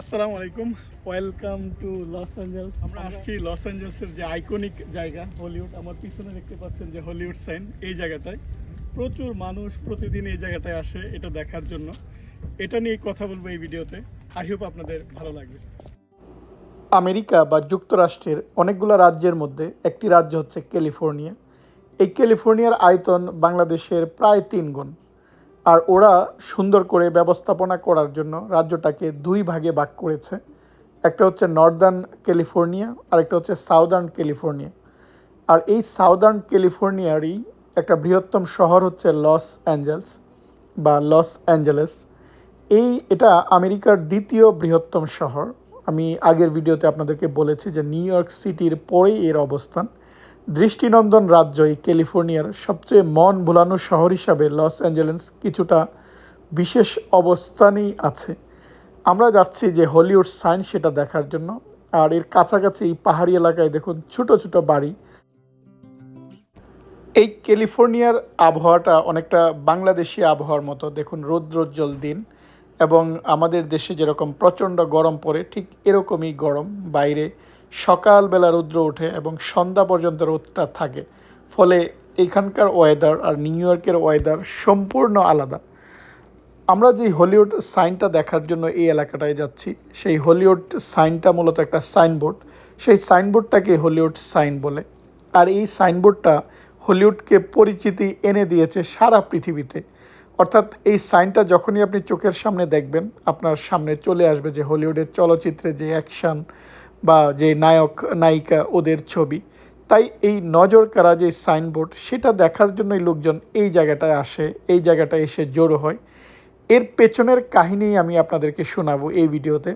আসসালামু আলাইকুম। Welcome to Los Angeles আমরা আসছি লস অ্যাঞ্জেলসের যে আইকনিক জায়গা হলিউড আমার পিছনে দেখতে পাচ্ছেন যে হলিউড সাইন এই জায়গাটায়। প্রচুর মানুষ প্রতিদিন এই জায়গাটায় আসে এটা দেখার জন্য। এটা নিয়ে কথা বলব এই ভিডিওতে। আই হোপ আপনাদের ভালো লাগবে। আমেরিকা বা যুক্তরাষ্ট্রের অনেকগুলো রাজ্যের মধ্যে একটি রাজ্য হচ্ছে ক্যালিফোর্নিয়া। এই ক্যালিফোর্নিয়ার আয়তন বাংলাদেশের প্রায় তিন গুণ। আর ওরা সুন্দর করে ব্যবস্থাপনা করার জন্য রাজ্যটাকে দুই ভাগে ভাগ করেছে। একটা হচ্ছে নর্দার্ন ক্যালিফোর্নিয়া আর একটা হচ্ছে সাউদার্ন ক্যালিফোর্নিয়া আর এই সাউদার্ন ক্যালিফোর্নিয়ারই একটা বৃহত্তম শহর হচ্ছে লস অ্যাঞ্জেলস বা লস অ্যাঞ্জেলেস এই, এটা আমেরিকার দ্বিতীয় বৃহত্তম শহর। আমি আগের ভিডিওতে আপনাদেরকে বলেছি যে নিউ ইয়র্ক সিটির পরেই এর অবস্থান। দৃষ্টিনন্দন রাজ্য এই ক্যালিফোর্নিয়ার সবচেয়ে মন ভোলানো শহর হিসাবে লস অ্যাঞ্জেলেস কিছুটা বিশেষ অবস্থানেই আছে। আমরা যাচ্ছি যে হলিউড সাইন সেটা দেখার জন্য, আর এর কাছাকাছি এই পাহাড়ি এলাকায় দেখুন ছোট ছোট বাড়ি। এই ক্যালিফোর্নিয়ার আবহাওয়াটা অনেকটা বাংলাদেশি আবহাওয়ার মতো, দেখুন রৌদ্রোজ্জ্বল দিন, এবং আমাদের দেশে যেরকম প্রচণ্ড গরম পড়ে, ঠিক এরকমই গরম বাইরে। সকালবেলা রৌদ্র ওঠে এবং সন্ধ্যা পর্যন্ত রোদটা থাকে। ফলে এখানকার ওয়েদার আর নিউ ইয়র্কের ওয়েদার সম্পূর্ণ আলাদা। আমরা যে হলিউড সাইনটা দেখার জন্য এই এলাকাটায় যাচ্ছি, সেই হলিউড সাইনটা মূলত একটা সাইনবোর্ড সেই সাইনবোর্ডটাকে হলিউড সাইন বলে। আর এই সাইনবোর্ডটা হলিউডকে পরিচিতি এনে দিয়েছে সারা পৃথিবীতে। অর্থাৎ এই সাইনটা যখনই আপনি চোখের সামনে দেখবেন, আপনার সামনে চলে আসবে যে হলিউডের চলচ্চিত্রে যে অ্যাকশন বা যে নায়ক, নায়িকা ওদের ছবি, তাই এই নজর কারা যে সাইনবোর্ড, সেটা দেখার জন্যই লোকজন এই জায়গাটায় আসে, এই জায়গাটায় এসে জড়ো হয়। এর পেছনের কাহিনী আমি আপনাদেরকে শোনাবো এই ভিডিওতে।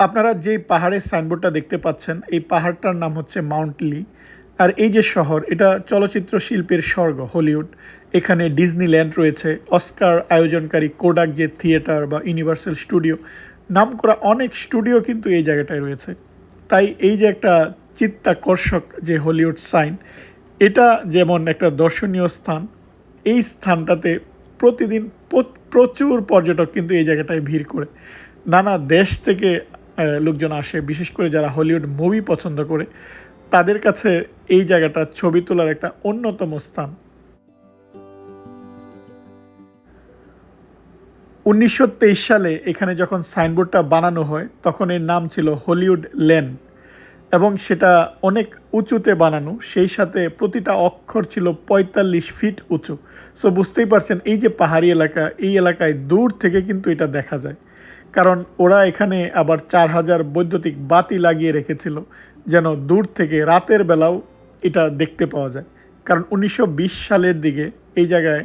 আপনারা যে পাহাড়ের সাইনবোর্ডটা দেখতে পাচ্ছেন, এই পাহাড়টার নাম হচ্ছে মাউন্ট লি। আর এই যে শহর, এটা চলচ্চিত্র শিল্পের স্বর্গ, হলিউড। এখানে ডিজনিল্যান্ড রয়েছে, অস্কার আয়োজনকারী কোডাক যে থিয়েটার বা ইউনিভার্সাল স্টুডিও নাম করা অনেক স্টুডিও কিন্তু এই জায়গাটায় রয়েছে। তাই এই যে একটা চিত্তাকর্ষক যে হলিউড সাইন, এটা যেমন একটা দর্শনীয় স্থান, এই স্থানটাতে প্রতিদিন প্র- প্রচুর পর্যটক কিন্তু এই জায়গাটায় ভিড় করে। নানা দেশ থেকে লোকজন আসে, বিশেষ করে যারা হলিউড মুভি পছন্দ করে, তাদের কাছে এই জায়গাটা ছবি তোলার একটা অন্যতম স্থান। উনিশশো তেইশ সালে এখানে যখন সাইনবোর্ডটা বানানো হয়, তখন এর নাম ছিল হলিউড লেন এবং সেটা অনেক উঁচুতে বানানো। সেই সাথে প্রতিটা অক্ষর ছিল পঁয়তাল্লিশ ফিট উঁচু। সো বুঝতেই পারছেন, এই যে পাহাড়ি এলাকা, এই এলাকায় দূর থেকে কিন্তু এটা দেখা যায়। কারণ ওরা এখানে আবার চার হাজার বৈদ্যুতিক বাতি লাগিয়ে রেখেছিল, যেন দূর থেকে রাতের বেলাও এটা দেখতে পাওয়া যায়। কারণ উনিশশো বিশ সালের দিকে এই জায়গায়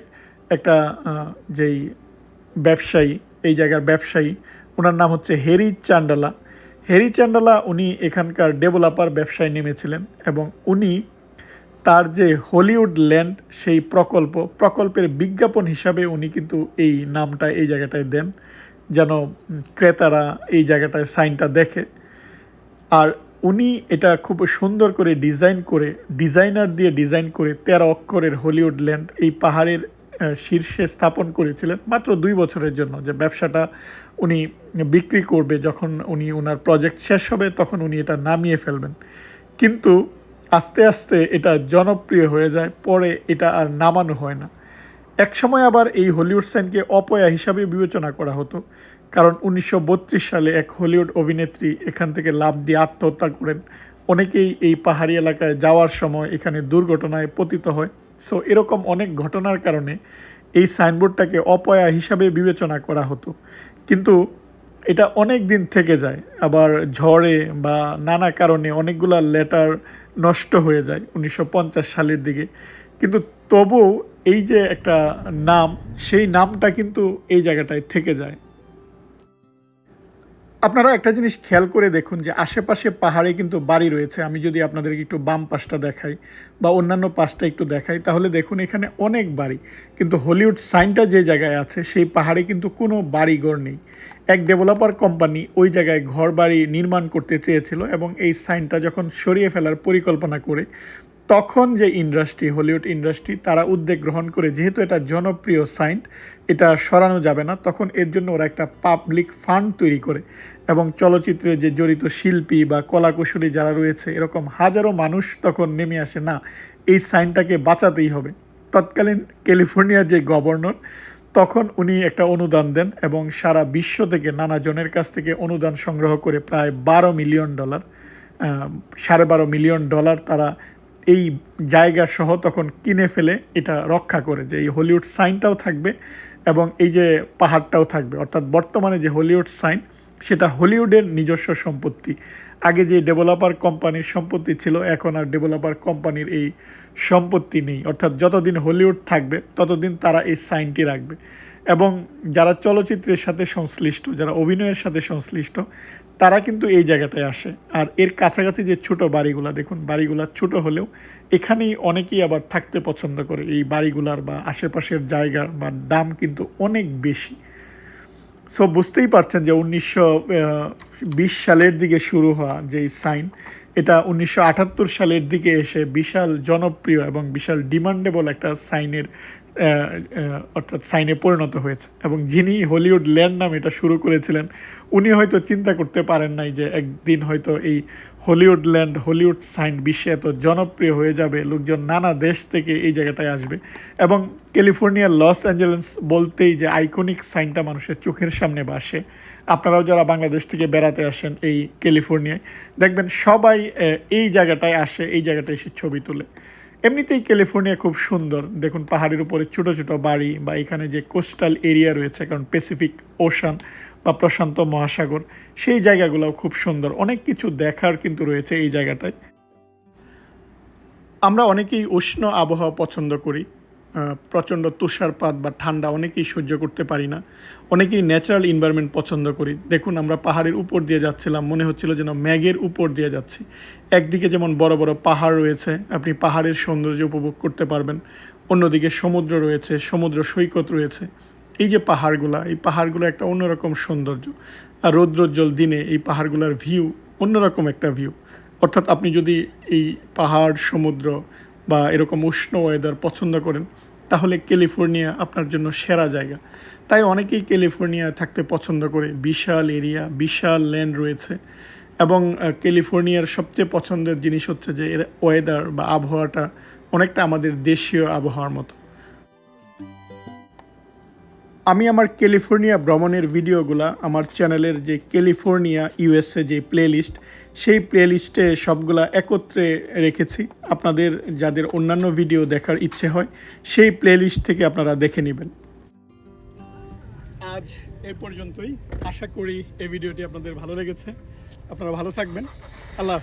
একটা যেই ব্যবসায়ী, এই জায়গার ব্যবসায়ী। ওনার নাম হচ্ছে হেরি চান্ডালা। হেরি চান্ডালা উনি এখানকার ডেভেলপার ব্যবসায় নেমেছিলেন এবং উনি তার যে হলিউড ল্যান্ড সেই প্রকল্প, প্রকল্পের বিজ্ঞাপন হিসাবে উনি কিন্তু এই নামটা এই জায়গাটায় দেন, যেন ক্রেতারা এই জায়গাটায় সাইনটা দেখে। আর উনি এটা খুব সুন্দর করে ডিজাইন করে, ডিজাইনার দিয়ে ডিজাইন করে তেরো অক্ষরের হলিউড ল্যান্ড, এই পাহাড়ের শীর্ষে স্থাপন করেছিলেন মাত্র দুই বছরের জন্য, যে ব্যবসাটা উনি বিক্রি করবে, যখন উনি ওনার প্রজেক্ট শেষ হবে, তখন উনি এটা নামিয়ে ফেলবেন। কিন্তু আস্তে আস্তে এটা জনপ্রিয় হয়ে যায়, পরে এটা আর নামানো হয় না। একসময় আবার এই হলিউড সাইনকে অপয়া হিসাবে বিবেচনা করা হতো, কারণ উনিশশো বত্রিশ সালে এক হলিউড অভিনেত্রী এখান থেকে লাভ দিয়ে আত্মহত্যা করেন। অনেকেই এই পাহাড়ি এলাকায় যাওয়ার সময় এখানে দুর্ঘটনায় পতিত হয়। সো এরকম অনেক ঘটনার কারণে এই সাইনবোর্ডটাকে অপয়া হিসাবে বিবেচনা করা হতো। কিন্তু এটা অনেক দিন থেকে যায়, আবার ঝড়ে বা নানা কারণে অনেকগুলা লেটার নষ্ট হয়ে যায় উনিশশো পঞ্চাশ সালের দিকে। কিন্তু তবুও এই যে একটা নাম, সেই নামটা কিন্তু এই জায়গাটায় থেকে যায়। আপনারা একটা জিনিস খেয়াল করে দেখুন যে আশেপাশে পাহাড়ে কিন্তু বাড়ি রয়েছে। আমি যদি আপনাদেরকে একটু বাম পাশটা দেখাই বা অন্যান্য পাশটা একটু দেখাই, তাহলে দেখুন এখানে অনেক বাড়ি। কিন্তু হলিউড সাইনটা যে জায়গায় আছে, সেই পাহাড়ে কিন্তু কোনো বাড়িঘর নেই। এক ডেভেলপার কোম্পানি ওই জায়গায় ঘর বাড়ি নির্মাণ করতে চেয়েছিল এবং এই সাইনটা যখন সরিয়ে ফেলার পরিকল্পনা করে তখন যে ইন্ডাস্ট্রি, হলিউড ইন্ডাস্ট্রি, তারা উদ্যোগ গ্রহণ করে, যেহেতু এটা জনপ্রিয় সাইন এটা সরানো যাবে না, তখন এর জন্য ওরা একটা পাবলিক ফান্ড তৈরি করে এবং চলচ্চিত্রে যে জড়িত শিল্পী বা কলাকুশলী যারা রয়েছে, এরকম হাজারো মানুষ তখন নেমে আসে, না, এই সাইনটাকে বাঁচাতেই হবে। তৎকালীন ক্যালিফোর্নিয়ার যে গভর্নর, তখন উনি একটা অনুদান দেন এবং সারা বিশ্ব থেকে নানা জনের কাছ থেকে অনুদান সংগ্রহ করে প্রায় বারো মিলিয়ন ডলার সাড়ে বারো মিলিয়ন ডলার তারা এই জায়গা সহ তখন কিনে ফেলে এটা রক্ষা করে যে এই হলিউড সাইনটাও থাকবে এবং এই যে পাহাড়টাও থাকবে। অর্থাৎ বর্তমানে যে হলিউড সাইন সেটা হলিউডের নিজস্ব সম্পত্তি। আগে যে ডেভেলপার কোম্পানির সম্পত্তি ছিল, এখন আর ডেভেলপার কোম্পানির এই সম্পত্তি নেই। অর্থাৎ যতদিন হলিউড থাকবে, ততদিন তারা এই সাইনটি রাখবে। এবং যারা চলচ্চিত্রের সাথে সংশ্লিষ্ট, যারা অভিনয়ের সাথে সংশ্লিষ্ট তারা কিন্তু এই জায়গাটায় আসে। আর এর কাছাকাছি যে ছোট বাড়িগুলা, দেখুন, বাড়িগুলা ছোট হলেও এখানেই অনেকেই আবার থাকতে পছন্দ করে। এই বাড়িগুলার বা আশেপাশের জায়গার বা দাম কিন্তু অনেক বেশি। সো বুঝতেই পারছেন যে উনিশশো বিশ সালের দিকে শুরু হওয়া যে সাইন, এটা উনিশশো আটাত্তর সালের দিকে এসে বিশাল জনপ্রিয় এবং বিশাল ডিমান্ডেবল একটা সাইনের অর্থাৎ সাইনে পরিণত হয়েছে। এবং যিনি হলিউড ল্যান্ড নাম এটা শুরু করেছিলেন, উনি হয়তো চিন্তা করতে পারেন নাই যে একদিন হয়তো এই হলিউড ল্যান্ড, হলিউড সাইন বিশ্বে এত জনপ্রিয় হয়ে যাবে, লোকজন নানা দেশ থেকে এই জায়গাটায় আসবে। এবং ক্যালিফোর্নিয়ার লস অ্যাঞ্জেলেস বলতেই যে আইকনিক সাইনটা মানুষের চোখের সামনে বাসে। আপনারাও যারা বাংলাদেশ থেকে বেড়াতে আসেন এই ক্যালিফোর্নিয়ায়, দেখবেন সবাই এই জায়গাটায় আসে, এই জায়গাটায় এসে ছবি তোলে। এমনিতেই ক্যালিফোর্নিয়া খুব সুন্দর। দেখুন, পাহাড়ের উপরে ছোটো ছোটো বাড়ি বা এখানে যে কোস্টাল এরিয়া রয়েছে, কারণ প্যাসিফিক ওশান বা প্রশান্ত মহাসাগর, সেই জায়গাগুলোও খুব সুন্দর। অনেক কিছু দেখার কিন্তু রয়েছে এই জায়গাটায়। আমরা অনেকেই উষ্ণ আবহাওয়া পছন্দ করি। প্রচণ্ড তুষারপাত বা ঠান্ডা অনেকেই সহ্য করতে পারি না। অনেকেই ন্যাচারাল এনভায়রনমেন্ট পছন্দ করি। দেখুন, আমরা পাহাড়ের উপর দিয়ে যাচ্ছিলাম, মনে হচ্ছিল যেন ম্যাগের উপর দিয়ে যাচ্ছি। একদিকে যেমন বড় বড় পাহাড় রয়েছে, আপনি পাহাড়ের সৌন্দর্য উপভোগ করতে পারবেন। অন্যদিকে সমুদ্র রয়েছে, সমুদ্র সৈকত রয়েছে। এই যে পাহাড়গুলা, এই পাহাড়গুলো একটা অন্যরকম সৌন্দর্য। আর রৌদ্রোজ্জ্বল দিনে এই পাহাড়গুলোর ভিউ অন্যরকম একটা ভিউ অর্থাৎ আপনি যদি এই পাহাড়, সমুদ্র বা এরকম উষ্ণ ওয়েদার পছন্দ করেন, তাহলে ক্যালিফোর্নিয়া আপনার জন্য সেরা জায়গা। তাই অনেকেই ক্যালিফোর্নিয়া থাকতে পছন্দ করে। বিশাল এরিয়া, বিশাল ল্যান্ড রয়েছে এবং ক্যালিফোর্নিয়ার সবচেয়ে পছন্দের জিনিস হচ্ছে যে এর ওয়েদার বা আবহাওয়াটা অনেকটা আমাদের দেশীয় আবহাওয়ার মতো। আমি আমার ক্যালিফোর্নিয়া ভ্রমণের ভিডিওগুলা আমার চ্যানেলের যে ক্যালিফোর্নিয়া, ইউএসএ যে প্লেলিস্ট, সেই প্লেলিস্টে সবগুলা একত্রে রেখেছি। আপনাদের, যাদের অন্যান্য ভিডিও দেখার ইচ্ছে হয়, সেই প্লেলিস্ট থেকে আপনারা দেখে নেবেন। আজ এ পর্যন্তই। আশা করি এই ভিডিওটি আপনাদের ভালো লেগেছে। আপনারা ভালো থাকবেন। আল্লাহ।